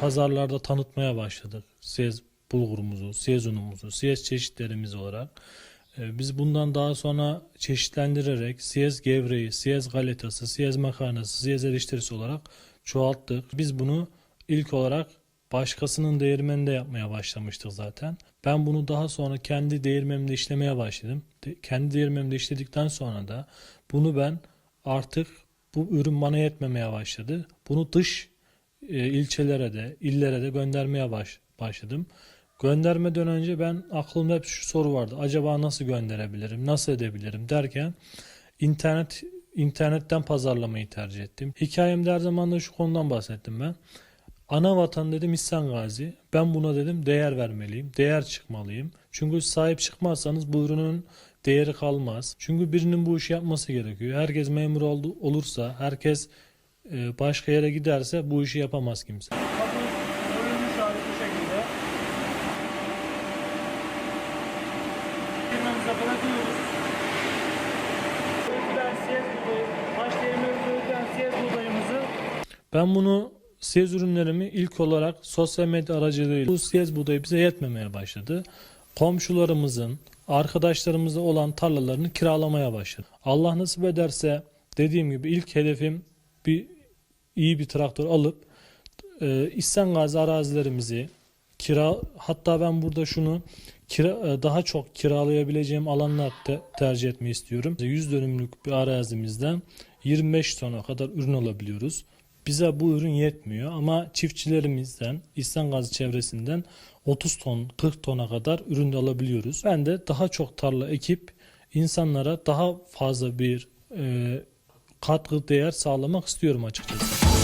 pazarlarda tanıtmaya başladık. Siyez bulgurumuzu, siyez unumuzu, siyez çeşitlerimiz olarak. Ee, Biz bundan daha sonra çeşitlendirerek siyez gevreği, siyez galetası, siyez makarnası, siyez eriştirisi olarak çoğalttık. Biz bunu ilk olarak başkasının değirmeninde yapmaya başlamıştık zaten. Ben bunu daha sonra kendi değirmenimde işlemeye başladım. De- kendi değirmenimde işledikten sonra da bunu ben artık bu ürün bana yetmemeye başladı. Bunu dış ilçelere de, illere de göndermeye baş, başladım. Göndermeden önce ben aklımda hep şu soru vardı. Acaba nasıl gönderebilirim, nasıl edebilirim derken internet internetten pazarlamayı tercih ettim. Hikayemde her zaman da şu konudan bahsettim ben. Ana vatan dedim İhsan Gazi. Ben buna dedim değer vermeliyim. Değer çıkmalıyım. Çünkü sahip çıkmazsanız bu ürünün değeri kalmaz. Çünkü birinin bu işi yapması gerekiyor. Herkes memur oldu, olursa, herkes e, başka yere giderse bu işi yapamaz kimse. Ben bunu siyez ürünlerimi ilk olarak sosyal medya aracılığıyla bu siyez buğdayı bize yetmemeye başladı. Komşularımızın, arkadaşlarımızla olan tarlalarını kiralamaya başladı. Allah nasip ederse dediğim gibi ilk hedefim bir iyi bir traktör alıp e, İhsan Gazi arazilerimizi kira hatta ben burada şunu kira, e, daha çok kiralayabileceğim alanlar te- tercih etmeyi istiyorum. 100 dönümlük bir arazimizden 25 tona kadar ürün alabiliyoruz. Bize bu ürün yetmiyor ama çiftçilerimizden, İhsan Gazi çevresinden 30 ton, 40 tona kadar ürün alabiliyoruz. Ben de daha çok tarla ekip insanlara daha fazla bir e, katkı değer sağlamak istiyorum açıkçası.